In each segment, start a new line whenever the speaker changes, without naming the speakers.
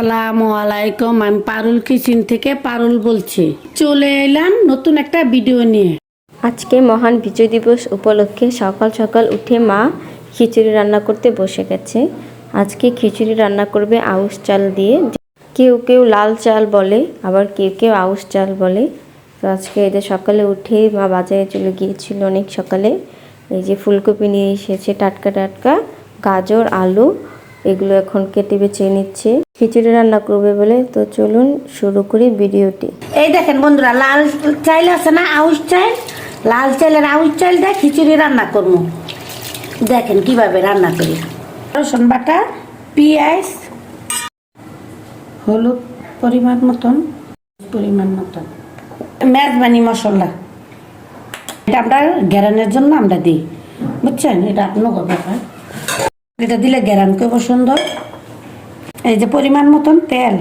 আসসালামু আলাইকুম, আমি পারুল কিচেন থেকে পারুল বলছি। চলে এলাম নতুন একটা ভিডিও নিয়ে।
আজকে মহান বিজয় দিবস উপলক্ষে সকাল সকাল উঠে মা খিচুড়ি রান্না করতে বসে গেছে। আজকে খিচুড়ি রান্না করবে আউশ চাল দিয়ে। কেউ কেউ লাল চাল বলে, আবার কেউ কেউ আউশ চাল বলে। তো আজকে এদের সকালে উঠে মা বাজারে চলে গিয়েছিল অনেক সকালে। এই যে ফুলকপি নিয়ে এসেছে টাটকা টাটকা, গাজর, আলু, এগুলো এখন কেটে বেছে নিচ্ছে। খিচুড়ি রান্না করবে বলে তো চলুন শুরু করি ভিডিওটি।
এই দেখেন বন্ধুরা, লাল চাইল আছে না? আউশ চাইল? লাল চাইলের আউশ চাইল দিয়ে খিচুড়ি রান্না করব। দেখেন কীভাবে রান্না করি। রসুন বাটা, পেঁয়াজ, হলুদ পরিমাণ মতন পরিমাণ মতন। মেজবানি মশলা। এটা আমরা গ্যারানের জন্য আমরা দিই। বুঝছেন? এটা আপনার ব্যাপার। এটা দিলে গ্যারান করব সুন্দর। এই যে পরিমাণ মতন তেল।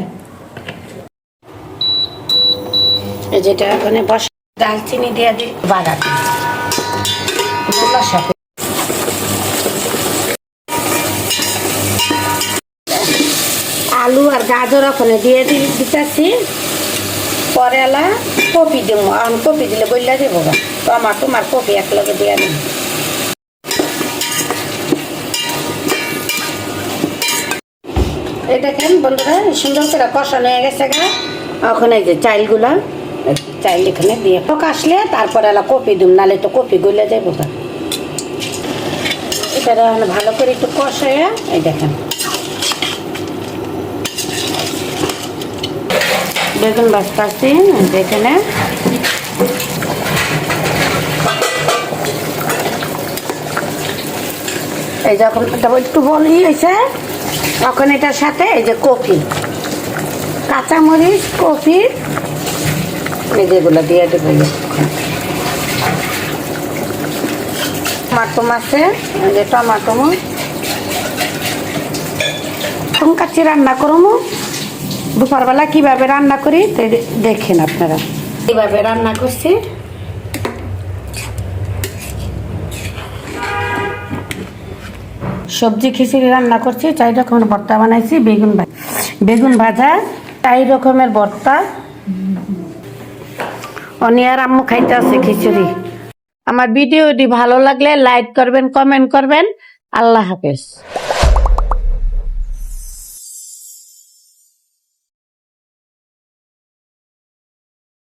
এই যেটা ওখানে বস, দালচিনি দিয়ে দিই বাগান সাথে আলু আর গাজর ওখানে দিয়ে দিতেছি। পরে এলা কপি দিব কপি দিলে বললে দেব টমাটো আর কপি একলগে দিয়ে দিই এটা কেন বন্ধুরা? সুন্দর করে কষানো হয়ে গেছে গা। ওখানে এই যে চাইলগুলা চাইল এখানে দিয়ে টক আসলে তারপরে এলা কপি দিম, নালে তো কপি গলে যাব গা। এটা ভালো করে একটু কষায়, এই দেখেন। বেগুন বাজতাছি এখানে। এই যখন একটু বলি হয়েছে তখন এটার সাথে এই যে কফি, কাঁচামরিচ, কফি যেগুলো দিয়ে দেবো টমাটো মাছে এই যে টমাটো। টঙ্কাচ্ছি রান্না করব দুপুরবেলা কীভাবে রান্না করি দেখেন আপনারা। কীভাবে রান্না করছি? সবজি খিচুড়ি রান্না করছি, চার রকমের ভর্তা বানাইছি, বেগুন ভাজা। বেগুন ভাজা, চার রকমের ভর্তা। অনিয়ার আম্মু খাইতে আছে খিচুড়ি। আমার ভিডিওটি ভালো লাগলে লাইক করবেন, কমেন্ট করবেন। আল্লাহ হাফেজ।